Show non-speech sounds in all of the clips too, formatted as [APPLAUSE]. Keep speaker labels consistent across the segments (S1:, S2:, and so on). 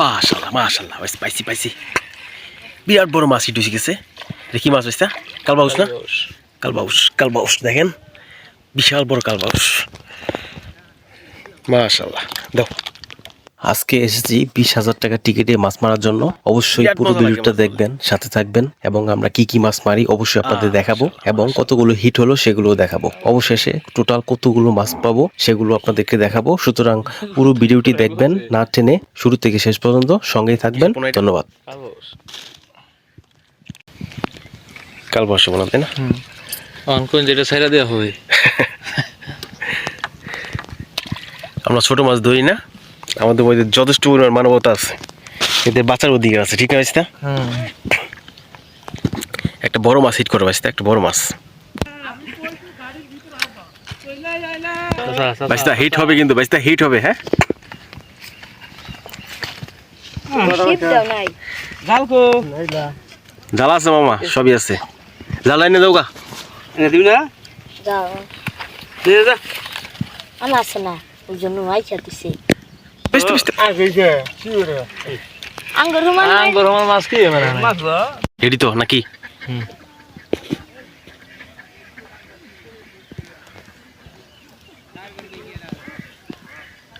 S1: মাশাল্লাহ মাশাল্লাহ বেশ পাইছি পাইছি। বিরাট বড় মাছ হয়েছে গেছে। দেখি কি মাছ হয়েছে কালবাউস না? কালবাউস। কালবাউস দেখেন। বিশাল বড় কালবাউস। মাশাল্লাহ দাও। আজকে এসেছি বিশ হাজার টাকা টিকিটে মাছ মারার জন্য। অবশ্যই পুরো ভিডিওটা দেখবেন সাথে থাকবেন এবং আমরা কি কি মাছ মারি অবশ্যই আপনাদের দেখাবো এবং কতগুলো হিট হলো সেগুলোও দেখাবো। অবশেষে টোটাল কতগুলো মাছ পাবো সেগুলো আপনাদেরকে দেখাবো। সুতরাং পুরো ভিডিওটি দেখবেন না টেনে শুরু থেকে শেষ পর্যন্ত সঙ্গেই থাকবেন। ধন্যবাদ। কাল বর্ষে বললাম তাই না?
S2: অন যেটা ছাইরা দেওয়া হবে। [LAUGHS]
S1: আমরা ছোট মাছ ধরি না। আমাদের মধ্যে যথেষ্ট পরিমাণ মানবতা আছে। এদের বাঁচার অধিকার আছে ঠিক আছে না একটা বড় মাছ হিট করে বাঁচতে একটা বড় মাছ। বাঁচতে হিট হবে কিন্তু বাঁচতে হিট হবে হ্যাঁ?
S3: শিপ দাও নাই।
S1: জাল আছে মামা সবই আছে। জাল এনে দাও। গা
S3: যাও আমার আছে না ওই জন্য আইসা দিছে।
S1: বেশতে
S3: আঙ্গুর
S2: আঙ্গুর মাছ কি মানে
S1: রেডি তো নাকি?
S2: হুম।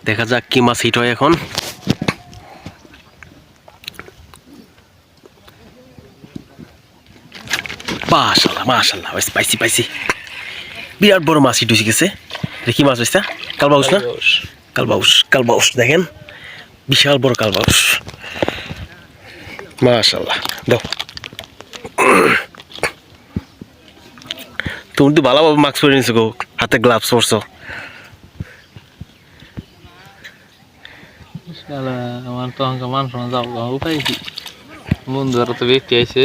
S1: দেখা যাক কি মাছ হিট হয় এখন। মাশাল্লাহ মাশাল্লাহ বেশ পাইছি পাইছি। বিরাট বড় মাছ হিট হয়েছে গেছে। কি মাছ হয়েছে কালবাউস না? কালবাউস কালবাউস দেখেন বিশাল বড় কালবাউস মাশাল্লাহ দাও তুমি তো ভালোভাবে মাস্ক পরে নিছো গো হাতে গ্লাভস পরছো
S2: শালা, আমার তো অঙ্ক মান শোনা যাও উপায় কি বন্ধুরা তো ব্যক্তি আইছে